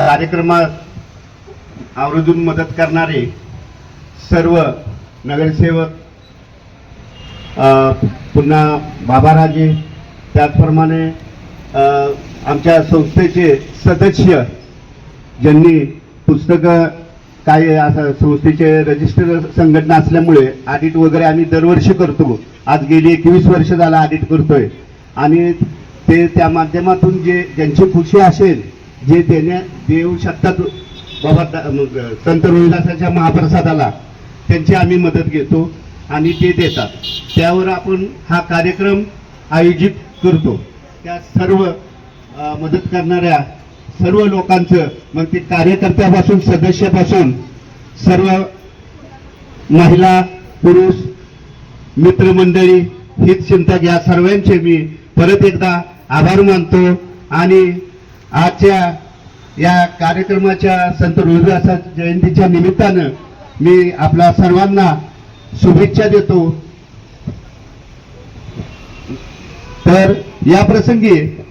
कार्यक्रमात आवर्जून मदत करणारे सर्व नगरसेवक पुन्हा बाबाराजे त्याचप्रमाणे आमच्या संस्थेचे सदस्य ज्यांनी पुस्तकं काय असं संस्थेचे रजिस्टर संघटना असल्यामुळे ऑडिट वगैरे आम्ही दरवर्षी करतो. आज गेली एकवीस वर्ष झाला ऑडिट करतोय. आणि ते त्या माध्यमातून जे ज्यांची खुशी असेल जे देण्या देऊ शकतात बाबा संत रोहिदासाच्या महाप्रसादाला त्यांची आम्ही मदत घेतो आणि ते देतात. त्यावर आपण हा कार्यक्रम आयोजित करतो. त्या सर्व मदत करणाऱ्या सर्व लोकांचं मग ते कार्यकर्त्यापासून सदस्यापासून सर्व महिला पुरुष मित्रमंडळी हितचिंतक या सर्वांचे मी परत एकदा आभार मानतो आणि आजच्या या कार्यक्रमाच्या संत रोहिदास जयंतीच्या निमित्तानं मी आपल्या सर्वांना शुभेच्छा देतो. तर या प्रसंगी